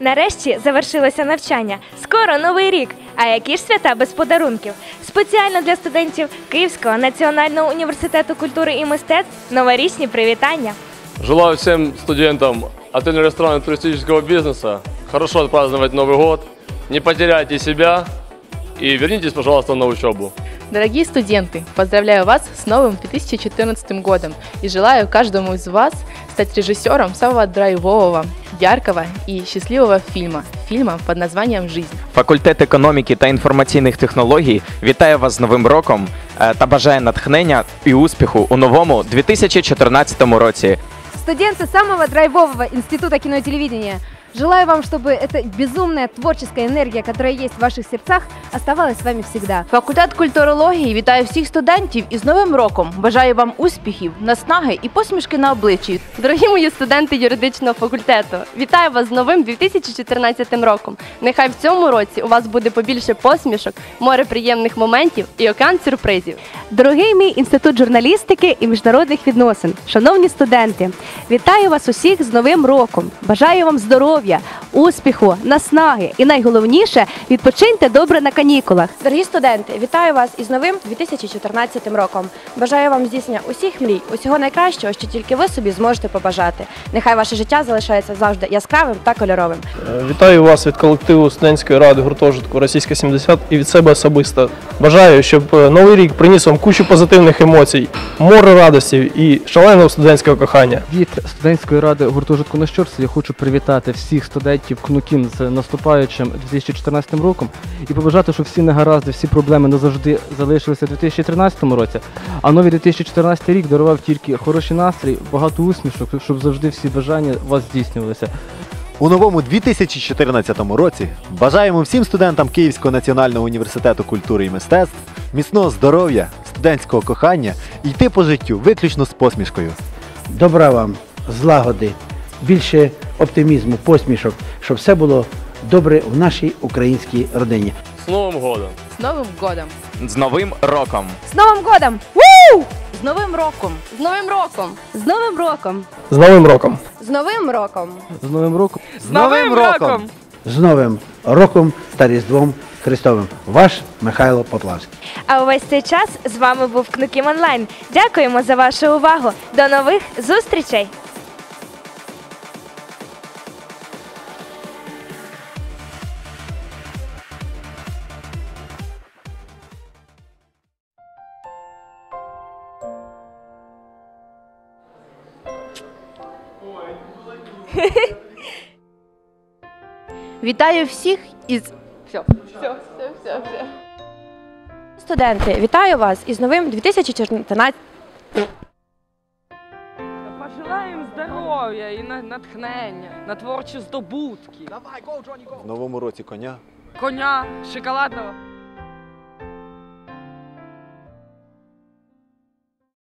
Нарешті завершилося навчання. Скоро новий рік. А які ж свята без подарунків? Спеціально для студентів Київського національного університету культури і мистецтв новорічні привітання. Желаю всем студентам отельно ресторанно туристического бизнеса хорошо отпраздновать Новый год, не потеряйте себя и вернитесь, пожалуйста, на учебу. Дорогие студенты, поздравляю вас с новым 2014 годом и желаю каждому из вас стать режиссером самого драйвового, яркого и счастливого фильма. Фильма под названием «Жизнь». Факультет економіки та інформаційних технологій вітає вас з Новим роком е, та бажає натхнення і успіху у новому 2014 році. Студенты самого драйвового института кино и телевидения. Желаю вам, чтобы эта безумная творческая энергия, которая есть в ваших сердцах, оставалась с вами всегда. Факультет культурології вітає всіх студентів із Новим роком. Бажаю вам успіхів, наснаги і посмішки на обличчі. Дорогі мої студенти юридичного факультету, вітаю вас з новим 2014 роком. Нехай в цьому році у вас буде побільше посмішок, море приємних моментів і океан сюрпризів. Дорогий мій інститут журналістики і міжнародних відносин, шановні студенти, вітаю вас усіх з Новим роком. Бажаю вам здоров'я, Yeah. Успіху, наснаги і найголовніше відпочиньте добре на канікулах. Дорогі студенти, вітаю вас із новим 2014 роком. Бажаю вам здійснення усіх мрій, усього найкращого, що тільки ви собі зможете побажати. Нехай ваше життя залишається завжди яскравим та кольоровим. Е, Вітаю вас від колективу студентської ради гуртожитку Російська 70 і від себе особисто. Бажаю, щоб е, новий рік приніс вам кучу позитивних емоцій, море радості і шаленого студентського кохання. Від студентської ради гуртожитку на щорсі я хочу привітати всіх студентів КНУКІН з наступаючим 2014 роком і побажати, щоб всі негаразди, всі проблеми назавжди залишилися у 2013 році. А новий 2014 рік дарував тільки хороший настрій, багато усмішок, щоб завжди всі бажання у вас здійснювалися. У новому 2014 році бажаємо всім студентам Київського національного університету культури і мистецтв міцного здоров'я, студентського кохання і йти по життю виключно з посмішкою. Добра вам, злагоди, більше оптимізму, посмішок, щоб все було добре в нашій українській родині. С Новым годом! С Новым годом! З Новим роком! С Новым годом! З Новим роком! З Новим роком! З Новим роком! З Новим роком! З новим роком! З Новим роком! З Новим роком! З Новим роком та Різдвом Христовим. Ваш Михайло Поплавський. А увесь цей час з вами був Кнукім Онлайн. Дякуємо за вашу увагу. До нових зустрічей! Вітаю всіх із Все, все, все, все, все. Студенти, вітаю вас із новим 2014 Пожелаємо здоров'я і натхнення на творчі здобутки. В новому році коня. Коня шоколадного.